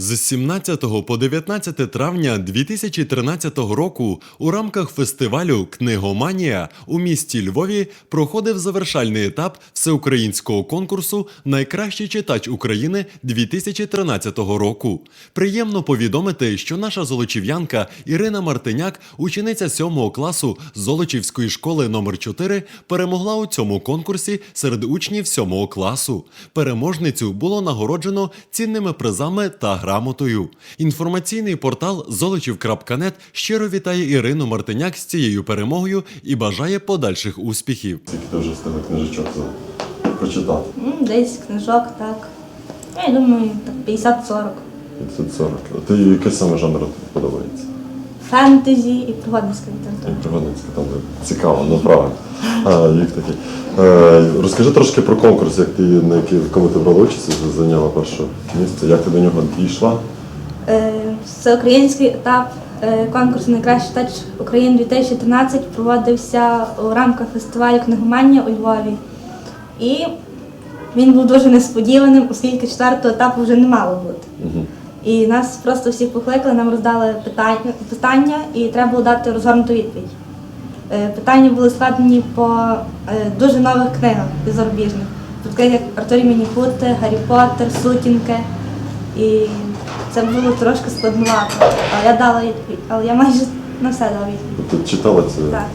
З 17 по 19 травня 2013 року у рамках фестивалю Книгоманія у місті Львові проходив завершальний етап всеукраїнського конкурсу Найкращий читач України 2013 року. Приємно повідомити, що наша золочів'янка Ірина Мартиняк, учениця 7 класу Золочівської школи номер 4 перемогла у цьому конкурсі серед учнів 7 класу. Переможницю було нагороджено цінними призами та грамотою. Інформаційний портал Золочів.нет щиро вітає Ірину Мартиняк з цією перемогою і бажає подальших успіхів. Скільки ти вже встигла книжечок за- прочитати? Ну, Десь книжок, так. Я думаю, так 50-40. 540. А ти який саме жанр тобі подобається? Фентезі і пригодницька література. Як пригодницька, там цікаво, ну правильно. А, їх такі. Е, розкажи трошки про конкурс, як ти, на який, в якому ти брала участь, зайняла перше місце, як ти до нього дійшла? Е, Всеукраїнський етап е, конкурсу Найкращий читач України 2013 проводився у рамках фестивалю книгоманія у Львові. І він був дуже несподіваним, оскільки четвертого етапу вже не мало бути. Угу. І нас просто всіх покликали, нам роздали питання, і треба було дати розгорнуту відповідь. Е, Питання були складені по е, дуже нових книгах і зарубіжних. Таких як Артурі Мінікути, Гаррі Поттер, Сутінки. І це було трошки складновато. Але я дала відповідь, але я майже на все дала відповідь. Ти читала ці Так.